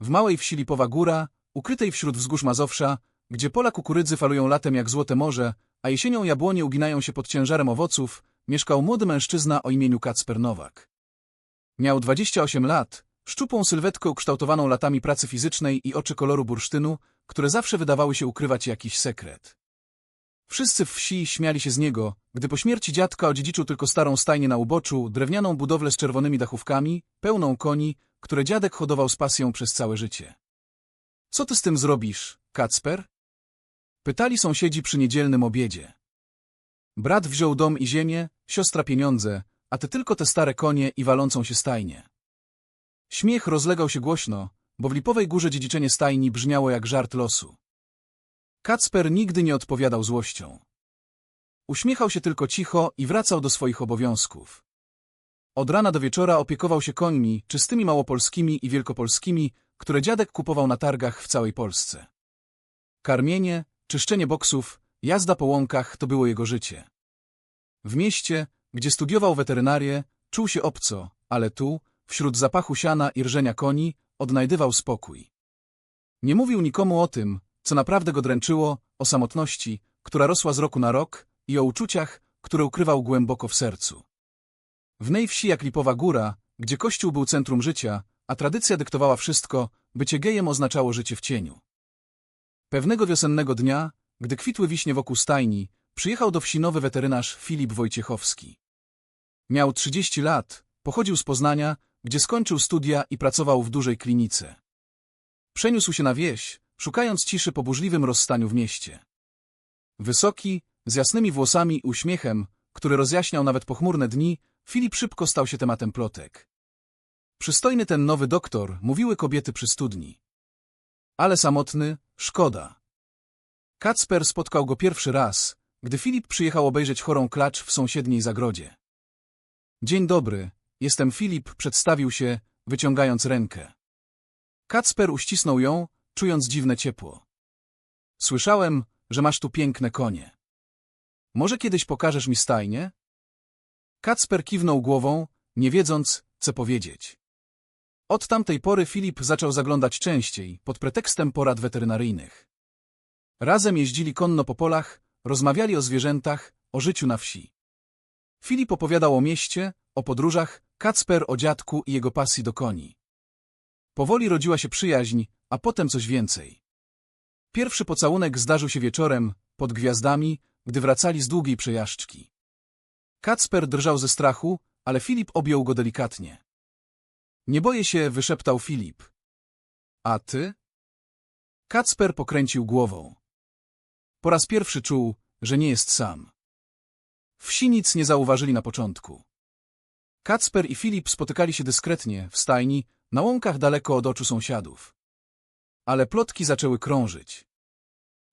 W małej wsi Lipowa Góra, ukrytej wśród wzgórz Mazowsza, gdzie pola kukurydzy falują latem jak złote morze, a jesienią jabłonie uginają się pod ciężarem owoców, mieszkał młody mężczyzna o imieniu Kacper Nowak. Miał 28 lat, szczupłą sylwetkę ukształtowaną latami pracy fizycznej i oczy koloru bursztynu, które zawsze wydawały się ukrywać jakiś sekret. Wszyscy w wsi śmiali się z niego, gdy po śmierci dziadka odziedziczył tylko starą stajnię na uboczu, drewnianą budowlę z czerwonymi dachówkami, pełną koni, które dziadek hodował z pasją przez całe życie. Co ty z tym zrobisz, Kacper? Pytali sąsiedzi przy niedzielnym obiedzie. Brat wziął dom i ziemię, siostra pieniądze, a ty tylko te stare konie i walącą się stajnię. Śmiech rozlegał się głośno, bo w Lipowej Górze dziedziczenie stajni brzmiało jak żart losu. Kacper nigdy nie odpowiadał złością. Uśmiechał się tylko cicho i wracał do swoich obowiązków. Od rana do wieczora opiekował się końmi, czystymi małopolskimi i wielkopolskimi, które dziadek kupował na targach w całej Polsce. Karmienie, czyszczenie boksów, jazda po łąkach to było jego życie. W mieście, gdzie studiował weterynarię, czuł się obco, ale tu, wśród zapachu siana i rżenia koni, odnajdywał spokój. Nie mówił nikomu o tym, co naprawdę go dręczyło, o samotności, która rosła z roku na rok i o uczuciach, które ukrywał głęboko w sercu. W wsi jak Lipowa Góra, gdzie kościół był centrum życia, a tradycja dyktowała wszystko, bycie gejem oznaczało życie w cieniu. Pewnego wiosennego dnia, gdy kwitły wiśnie wokół stajni, przyjechał do wsi nowy weterynarz Filip Wojciechowski. Miał 30 lat, pochodził z Poznania, gdzie skończył studia i pracował w dużej klinice. Przeniósł się na wieś, szukając ciszy po burzliwym rozstaniu w mieście. Wysoki, z jasnymi włosami i uśmiechem, który rozjaśniał nawet pochmurne dni, Filip szybko stał się tematem plotek. Przystojny ten nowy doktor, mówiły kobiety przy studni. Ale samotny, szkoda. Kacper spotkał go pierwszy raz, gdy Filip przyjechał obejrzeć chorą klacz w sąsiedniej zagrodzie. Dzień dobry, jestem Filip, przedstawił się, wyciągając rękę. Kacper uścisnął ją, czując dziwne ciepło. Słyszałem, że masz tu piękne konie. Może kiedyś pokażesz mi stajnie? Kacper kiwnął głową, nie wiedząc, co powiedzieć. Od tamtej pory Filip zaczął zaglądać częściej, pod pretekstem porad weterynaryjnych. Razem jeździli konno po polach, rozmawiali o zwierzętach, o życiu na wsi. Filip opowiadał o mieście, o podróżach, Kacper o dziadku i jego pasji do koni. Powoli rodziła się przyjaźń, a potem coś więcej. Pierwszy pocałunek zdarzył się wieczorem, pod gwiazdami, gdy wracali z długiej przejażdżki. Kacper drżał ze strachu, ale Filip objął go delikatnie. Nie boję się, wyszeptał Filip. A ty? Kacper pokręcił głową. Po raz pierwszy czuł, że nie jest sam. Wsi nic nie zauważyli na początku. Kacper i Filip spotykali się dyskretnie, w stajni, na łąkach daleko od oczu sąsiadów. Ale plotki zaczęły krążyć.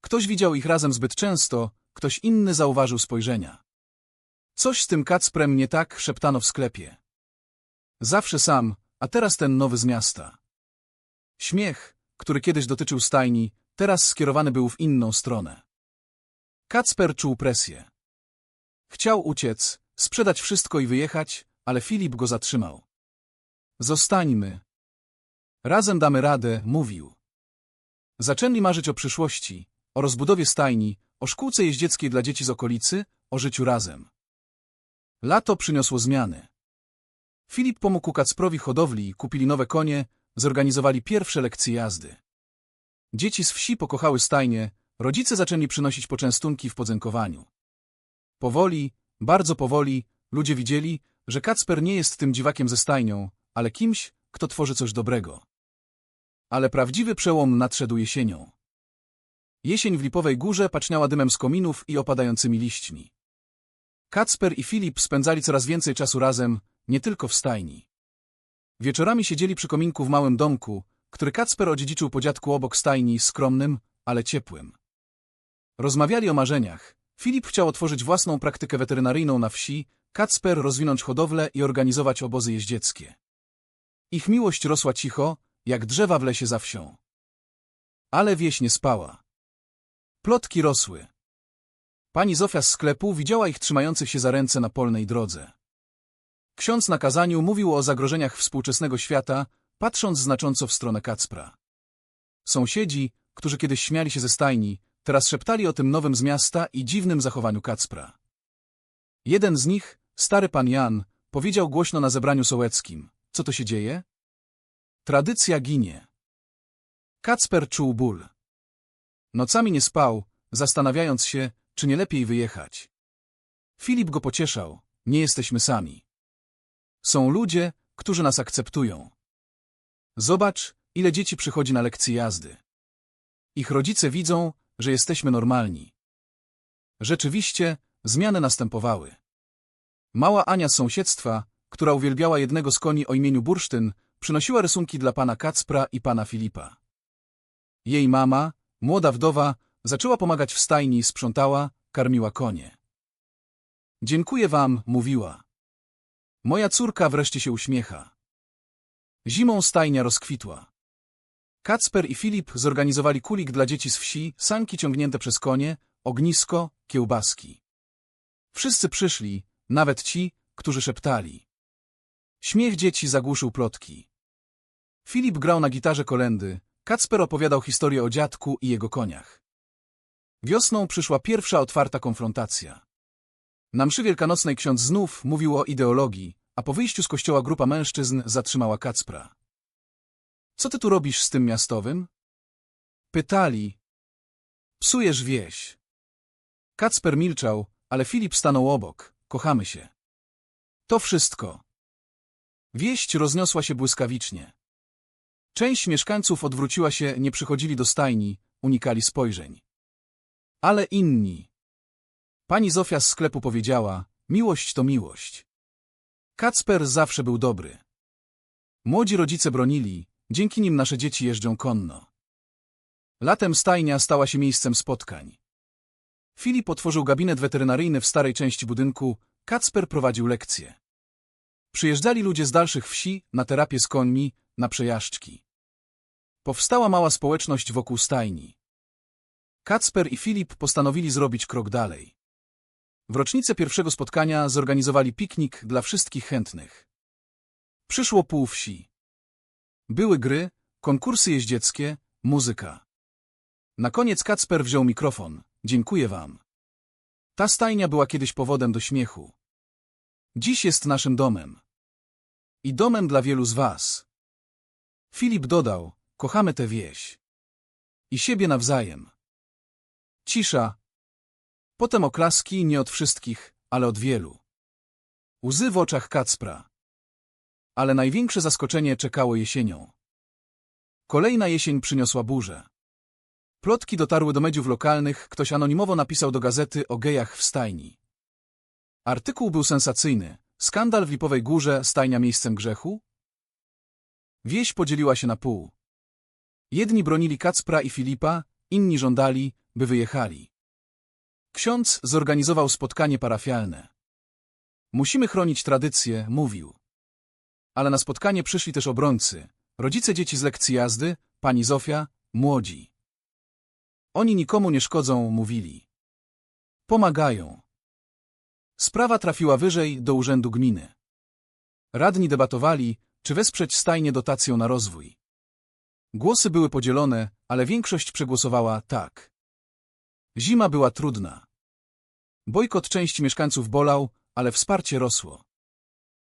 Ktoś widział ich razem zbyt często, ktoś inny zauważył spojrzenia. Coś z tym Kacprem nie tak, szeptano w sklepie. Zawsze sam, a teraz ten nowy z miasta. Śmiech, który kiedyś dotyczył stajni, teraz skierowany był w inną stronę. Kacper czuł presję. Chciał uciec, sprzedać wszystko i wyjechać, ale Filip go zatrzymał. Zostańmy. Razem damy radę, mówił. Zaczęli marzyć o przyszłości, o rozbudowie stajni, o szkółce jeździeckiej dla dzieci z okolicy, o życiu razem. Lato przyniosło zmiany. Filip pomógł Kacprowi hodowli, kupili nowe konie, zorganizowali pierwsze lekcje jazdy. Dzieci z wsi pokochały stajnie, rodzice zaczęli przynosić poczęstunki w podzękowaniu. Powoli, bardzo powoli, ludzie widzieli, że Kacper nie jest tym dziwakiem ze stajnią, ale kimś, kto tworzy coś dobrego. Ale prawdziwy przełom nadszedł jesienią. Jesień w Lipowej Górze paczniała dymem z kominów i opadającymi liśćmi. Kacper i Filip spędzali coraz więcej czasu razem, nie tylko w stajni. Wieczorami siedzieli przy kominku w małym domku, który Kacper odziedziczył po dziadku obok stajni, skromnym, ale ciepłym. Rozmawiali o marzeniach. Filip chciał otworzyć własną praktykę weterynaryjną na wsi, Kacper rozwinąć hodowlę i organizować obozy jeździeckie. Ich miłość rosła cicho, jak drzewa w lesie za wsią. Ale wieś nie spała. Plotki rosły. Pani Zofia z sklepu widziała ich trzymających się za ręce na polnej drodze. Ksiądz na kazaniu mówił o zagrożeniach współczesnego świata, patrząc znacząco w stronę Kacpra. Sąsiedzi, którzy kiedyś śmiali się ze stajni, teraz szeptali o tym nowym z miasta i dziwnym zachowaniu Kacpra. Jeden z nich, stary pan Jan, powiedział głośno na zebraniu sołeckim. Co to się dzieje? Tradycja ginie. Kacper czuł ból. Nocami nie spał, zastanawiając się, czy nie lepiej wyjechać. Filip go pocieszał. Nie jesteśmy sami. Są ludzie, którzy nas akceptują. Zobacz, ile dzieci przychodzi na lekcje jazdy. Ich rodzice widzą, że jesteśmy normalni. Rzeczywiście, zmiany następowały. Mała Ania z sąsiedztwa, która uwielbiała jednego z koni o imieniu Bursztyn, przynosiła rysunki dla pana Kacpra i pana Filipa. Jej mama, młoda wdowa, zaczęła pomagać w stajni, sprzątała, karmiła konie. Dziękuję wam, mówiła. Moja córka wreszcie się uśmiecha. Zimą stajnia rozkwitła. Kacper i Filip zorganizowali kulik dla dzieci z wsi, sanki ciągnięte przez konie, ognisko, kiełbaski. Wszyscy przyszli, nawet ci, którzy szeptali. Śmiech dzieci zagłuszył plotki. Filip grał na gitarze kolendy, Kacper opowiadał historię o dziadku i jego koniach. Wiosną przyszła pierwsza otwarta konfrontacja. Na mszy wielkanocnej ksiądz znów mówił o ideologii, a po wyjściu z kościoła grupa mężczyzn zatrzymała Kacpra. Co ty tu robisz z tym miastowym? Pytali. Psujesz wieś. Kacper milczał, ale Filip stanął obok. Kochamy się. To wszystko. Wieść rozniosła się błyskawicznie. Część mieszkańców odwróciła się, nie przychodzili do stajni, unikali spojrzeń. Ale inni. Pani Zofia z sklepu powiedziała, miłość to miłość. Kacper zawsze był dobry. Młodzi rodzice bronili, dzięki nim nasze dzieci jeżdżą konno. Latem stajnia stała się miejscem spotkań. Filip otworzył gabinet weterynaryjny w starej części budynku, Kacper prowadził lekcje. Przyjeżdżali ludzie z dalszych wsi, na terapię z końmi, na przejażdżki. Powstała mała społeczność wokół stajni. Kacper i Filip postanowili zrobić krok dalej. W rocznicę pierwszego spotkania zorganizowali piknik dla wszystkich chętnych. Przyszło pół wsi. Były gry, konkursy jeździeckie, muzyka. Na koniec Kacper wziął mikrofon. Dziękuję wam. Ta stajnia była kiedyś powodem do śmiechu. Dziś jest naszym domem. I domem dla wielu z was. Filip dodał, kochamy tę wieś. I siebie nawzajem. Cisza. Potem oklaski nie od wszystkich, ale od wielu. Łzy w oczach Kacpra. Ale największe zaskoczenie czekało jesienią. Kolejna jesień przyniosła burzę. Plotki dotarły do mediów lokalnych, ktoś anonimowo napisał do gazety o gejach w stajni. Artykuł był sensacyjny. Skandal w Lipowej Górze, stajnia miejscem grzechu? Wieś podzieliła się na pół. Jedni bronili Kacpra i Filipa, inni żądali, by wyjechali. Ksiądz zorganizował spotkanie parafialne. Musimy chronić tradycję, mówił. Ale na spotkanie przyszli też obrońcy, rodzice dzieci z lekcji jazdy, pani Zofia, młodzi. Oni nikomu nie szkodzą, mówili. Pomagają. Sprawa trafiła wyżej do urzędu gminy. Radni debatowali, czy wesprzeć stajnie dotacją na rozwój. Głosy były podzielone, ale większość przegłosowała tak. Zima była trudna. Bojkot części mieszkańców bolał, ale wsparcie rosło.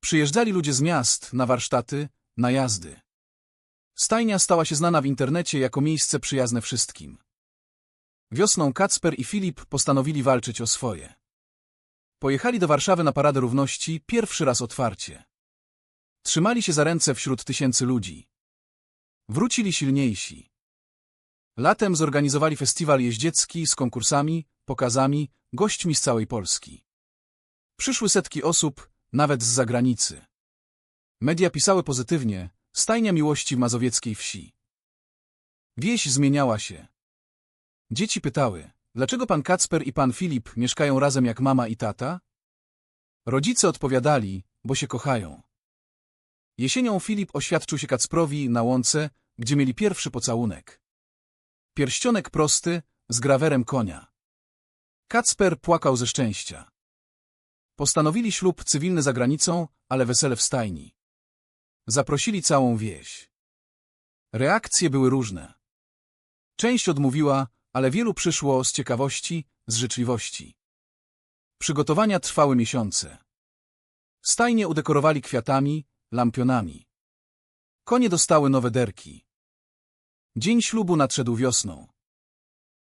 Przyjeżdżali ludzie z miast na warsztaty, na jazdy. Stajnia stała się znana w internecie jako miejsce przyjazne wszystkim. Wiosną Kacper i Filip postanowili walczyć o swoje. Pojechali do Warszawy na Paradę Równości pierwszy raz otwarcie. Trzymali się za ręce wśród tysięcy ludzi. Wrócili silniejsi. Latem zorganizowali festiwal jeździecki z konkursami, pokazami, gośćmi z całej Polski. Przyszły setki osób, nawet z zagranicy. Media pisały pozytywnie, stajnia miłości w mazowieckiej wsi. Wieś zmieniała się. Dzieci pytały, dlaczego pan Kacper i pan Filip mieszkają razem jak mama i tata? Rodzice odpowiadali, bo się kochają. Jesienią Filip oświadczył się Kacprowi na łące, gdzie mieli pierwszy pocałunek. Pierścionek prosty, z grawerem konia. Kacper płakał ze szczęścia. Postanowili ślub cywilny za granicą, ale wesele w stajni. Zaprosili całą wieś. Reakcje były różne. Część odmówiła, ale wielu przyszło z ciekawości, z życzliwości. Przygotowania trwały miesiące. Stajnie udekorowali kwiatami, lampionami. Konie dostały nowe derki. Dzień ślubu nadszedł wiosną.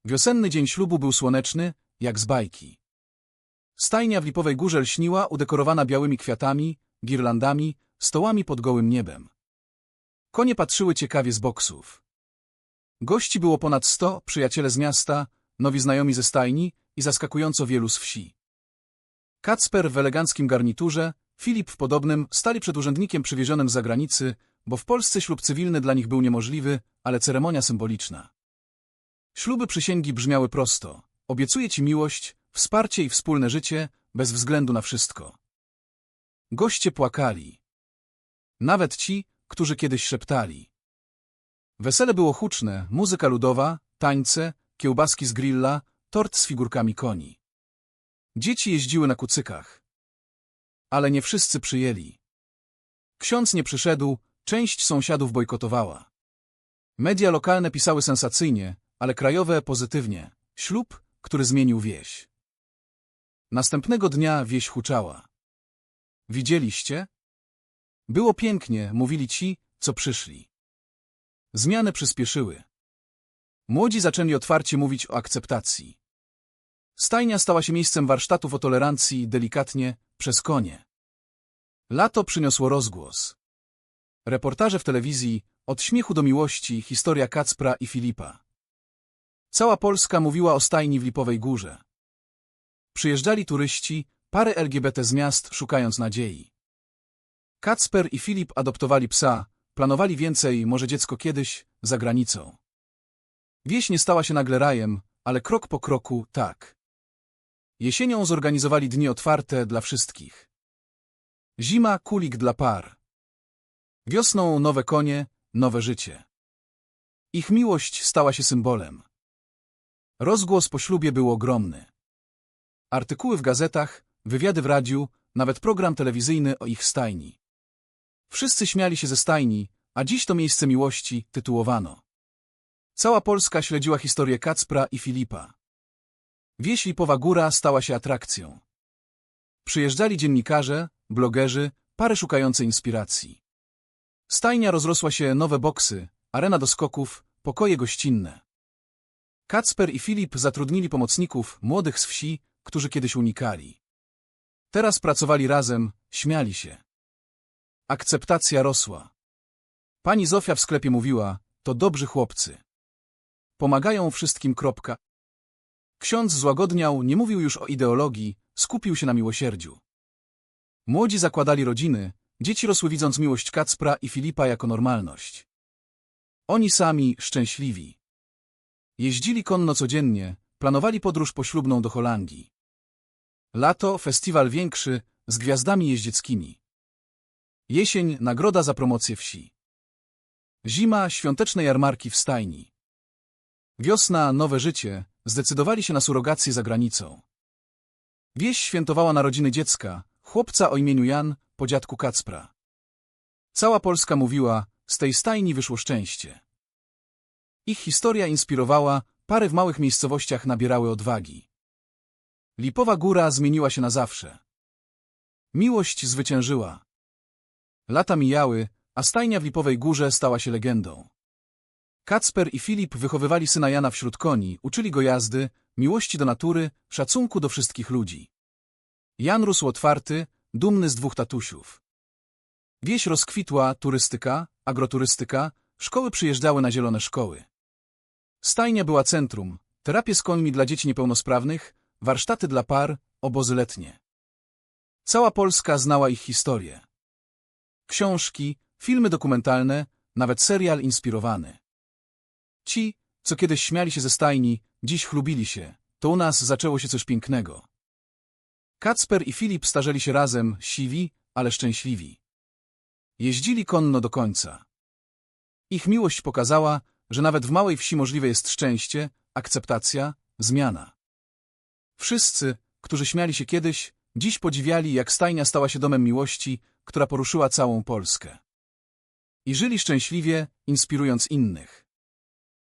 Wiosenny dzień ślubu był słoneczny, jak z bajki. Stajnia w Lipowej Górze lśniła, udekorowana białymi kwiatami, girlandami, stołami pod gołym niebem. Konie patrzyły ciekawie z boksów. Gości było ponad sto, przyjaciele z miasta, nowi znajomi ze stajni i zaskakująco wielu z wsi. Kacper w eleganckim garniturze, Filip w podobnym stali przed urzędnikiem przywiezionym z zagranicy, bo w Polsce ślub cywilny dla nich był niemożliwy, ale ceremonia symboliczna. Śluby przysięgi brzmiały prosto. Obiecuję ci miłość, wsparcie i wspólne życie, bez względu na wszystko. Goście płakali. Nawet ci, którzy kiedyś szeptali. Wesele było huczne, muzyka ludowa, tańce, kiełbaski z grilla, tort z figurkami koni. Dzieci jeździły na kucykach. Ale nie wszyscy przyjęli. Ksiądz nie przyszedł, część sąsiadów bojkotowała. Media lokalne pisały sensacyjnie, ale krajowe pozytywnie. Ślub, który zmienił wieś. Następnego dnia wieś huczała. Widzieliście? Było pięknie, mówili ci, co przyszli. Zmiany przyspieszyły. Młodzi zaczęli otwarcie mówić o akceptacji. Stajnia stała się miejscem warsztatów o tolerancji, delikatnie, przez konie. Lato przyniosło rozgłos. Reportaże w telewizji, od śmiechu do miłości, historia Kacpra i Filipa. Cała Polska mówiła o stajni w Lipowej Górze. Przyjeżdżali turyści, pary LGBT z miast, szukając nadziei. Kacper i Filip adoptowali psa, planowali więcej, może dziecko kiedyś, za granicą. Wieś nie stała się nagle rajem, ale krok po kroku tak. Jesienią zorganizowali dni otwarte dla wszystkich. Zima kulik dla par. Wiosną nowe konie, nowe życie. Ich miłość stała się symbolem. Rozgłos po ślubie był ogromny. Artykuły w gazetach, wywiady w radiu, nawet program telewizyjny o ich stajni. Wszyscy śmiali się ze stajni, a dziś to miejsce miłości tytułowano. Cała Polska śledziła historię Kacpra i Filipa. Wieś Lipowa Góra stała się atrakcją. Przyjeżdżali dziennikarze, blogerzy, pary szukające inspiracji. Stajnia rozrosła się nowe boksy, arena do skoków, pokoje gościnne. Kacper i Filip zatrudnili pomocników, młodych z wsi, którzy kiedyś unikali. Teraz pracowali razem, śmiali się. Akceptacja rosła. Pani Zofia w sklepie mówiła, to dobrzy chłopcy. Pomagają wszystkim. Kropka. Ksiądz złagodniał, nie mówił już o ideologii, skupił się na miłosierdziu. Młodzi zakładali rodziny, dzieci rosły widząc miłość Kacpra i Filipa jako normalność. Oni sami szczęśliwi. Jeździli konno codziennie, planowali podróż poślubną do Holandii. Lato, festiwal większy, z gwiazdami jeździeckimi. Jesień, nagroda za promocję wsi. Zima, świąteczne jarmarki w stajni. Wiosna, nowe życie, zdecydowali się na surrogację za granicą. Wieś świętowała narodziny dziecka, chłopca o imieniu Jan, po dziadku Kacpra. Cała Polska mówiła, z tej stajni wyszło szczęście. Ich historia inspirowała, pary w małych miejscowościach nabierały odwagi. Lipowa Góra zmieniła się na zawsze. Miłość zwyciężyła. Lata mijały, a stajnia w Lipowej Górze stała się legendą. Kacper i Filip wychowywali syna Jana wśród koni, uczyli go jazdy, miłości do natury, szacunku do wszystkich ludzi. Jan rósł otwarty, dumny z dwóch tatusiów. Wieś rozkwitła turystyka, agroturystyka, szkoły przyjeżdżały na zielone szkoły. Stajnia była centrum, terapie z końmi dla dzieci niepełnosprawnych, warsztaty dla par, obozy letnie. Cała Polska znała ich historię. Książki, filmy dokumentalne, nawet serial inspirowany. Ci, co kiedyś śmiali się ze stajni, dziś chlubili się. To u nas zaczęło się coś pięknego. Kacper i Filip starzeli się razem, siwi, ale szczęśliwi. Jeździli konno do końca. Ich miłość pokazała, że nawet w małej wsi możliwe jest szczęście, akceptacja, zmiana. Wszyscy, którzy śmiali się kiedyś, dziś podziwiali, jak stajnia stała się domem miłości, która poruszyła całą Polskę. i żyli szczęśliwie, inspirując innych.